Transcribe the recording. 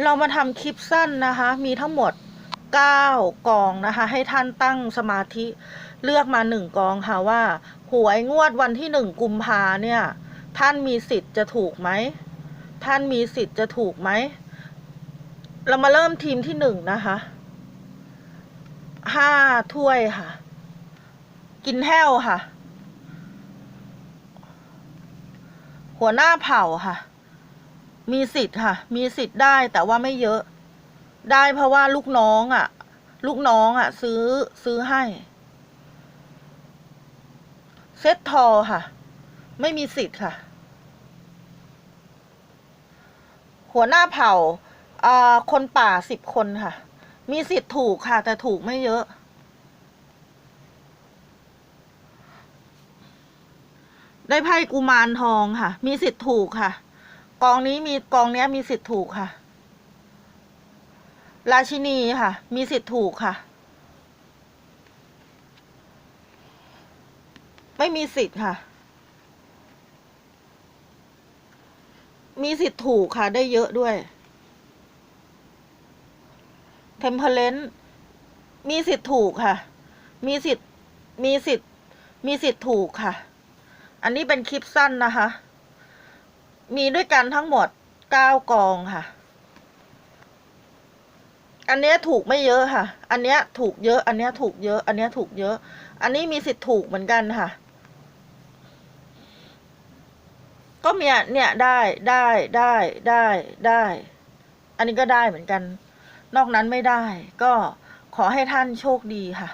เรามาทำคลิปสั้นนะคะ มีทั้งหมด 9 กองนะคะ ให้ท่านตั้งสมาธิเลือกมาหนึ่งกองค่ะว่าหวยงวดวันที่หนึ่งกุมภาเนี่ย ท่านมีสิทธิ์จะถูกไหม ท่านมีสิทธิ์จะถูกไหม เรามาเริ่มทีมที่หนึ่งนะคะห้าถ้วยค่ะ กินแห้วค่ะ หัวหน้าเผ่าค่ะ มีสิทธิ์ค่ะ มีสิทธิ์ได้แต่ว่าไม่เยอะ ได้เพราะว่าลูกน้องอะ ลูกน้องอะ ซื้อซื้อให้เซตทอค่ะ ไม่มีสิทธิ์ค่ะ หัวหน้าเผ่าคนป่าสิบคนค่ะ มีสิทธิ์ถูกค่ะ แต่ถูกไม่เยอะได้ไพ่กุมารทองค่ะ มีสิทธิ์ถูกค่ะ กองนี้มีกองเนี้ยมีสิทธิ์ถูกค่ะ ราชินีค่ะ มีสิทธิ์ถูกค่ะ ไม่มีสิทธิ์ค่ะ มีสิทธิ์ถูกค่ะ ได้เยอะด้วยเทมเพลนมีสิทธิ์ถูกค่ะ มีสิทธิ์ มีสิทธิ์ มีสิทธิ์ถูกค่ะ อันนี้เป็นคลิปสั้นนะคะ มีด้วยกันทั้งหมดเก้ากองค่ะ อันเนี้ยถูกไม่เยอะค่ะ อันเนี้ยถูกเยอะ อันเนี้ยถูกเยอะ อันเนี้ยถูกเยอะ อันนี้มีสิทธิ์ถูกเหมือนกันค่ะ ก็มีอะเนี่ยได้ได้ได้ได้ได้ อันนี้ก็ได้เหมือนกัน นอกนั้นไม่ได้ ก็ขอให้ท่านโชคดีค่ะ